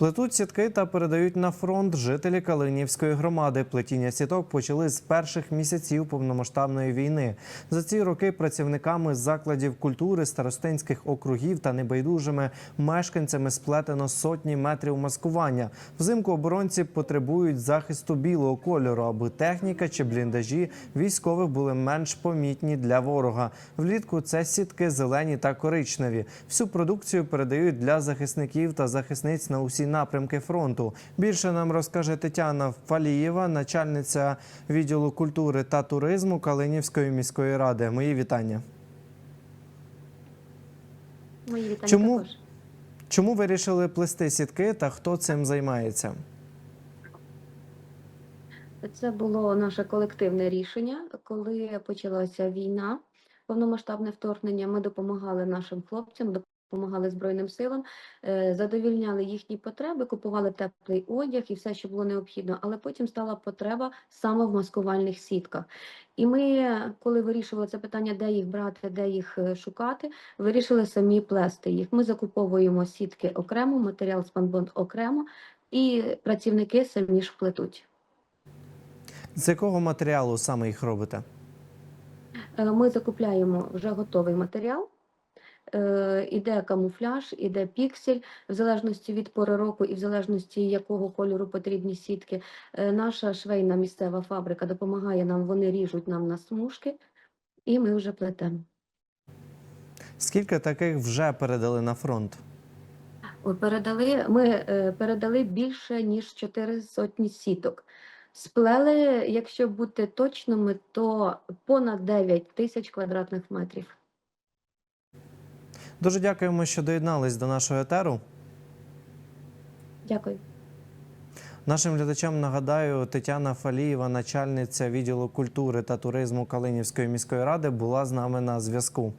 Плетуть сітки та передають на фронт жителі Калинівської громади. Плетіння сіток почали з перших місяців повномасштабної війни. За ці роки працівниками закладів культури, старостинських округів та небайдужими мешканцями сплетено сотні метрів маскування. Взимку оборонці потребують захисту білого кольору, аби техніка чи бліндажі військових були менш помітні для ворога. Влітку це сітки зелені та коричневі. Всю продукцію передають для захисників та захисниць на усі напрямки фронту. Більше нам розкаже Тетяна Фалієва, начальниця відділу культури та туризму Калинівської міської ради. Мої вітання. Мої вітання Чому? також. Чому вирішили плести сітки та хто цим займається? Це було наше колективне рішення. Коли почалася війна, повномасштабне вторгнення, ми допомагали нашим хлопцям, допомагали Збройним силам, е, задовільняли їхні потреби, купували теплий одяг і все, що було необхідно. Але потім стала потреба саме в маскувальних сітках. І ми, коли вирішували це питання, де їх брати, де їх е, шукати, вирішили самі плести їх. Ми закуповуємо сітки окремо, матеріал спанбонд окремо, і працівники самі ж плетуть. З якого матеріалу саме їх робите? Е, Ми закупляємо вже готовий матеріал. Е, Іде камуфляж, іде піксель, в залежності від пори року і в залежності якого кольору потрібні сітки. Е, Наша швейна місцева фабрика допомагає нам, вони ріжуть нам на смужки, і ми вже плетемо. Скільки таких вже передали на фронт? Передали, ми е, передали більше ніж 4 сотні сіток. Сплели, якщо бути точними, то понад 9 тисяч квадратних метрів. Дуже дякуємо, що доєднались до нашого етеру. Дякую. Нашим глядачам нагадаю, Тетяна Фалієва, начальниця відділу культури та туризму Калинівської міської ради, була з нами на зв'язку.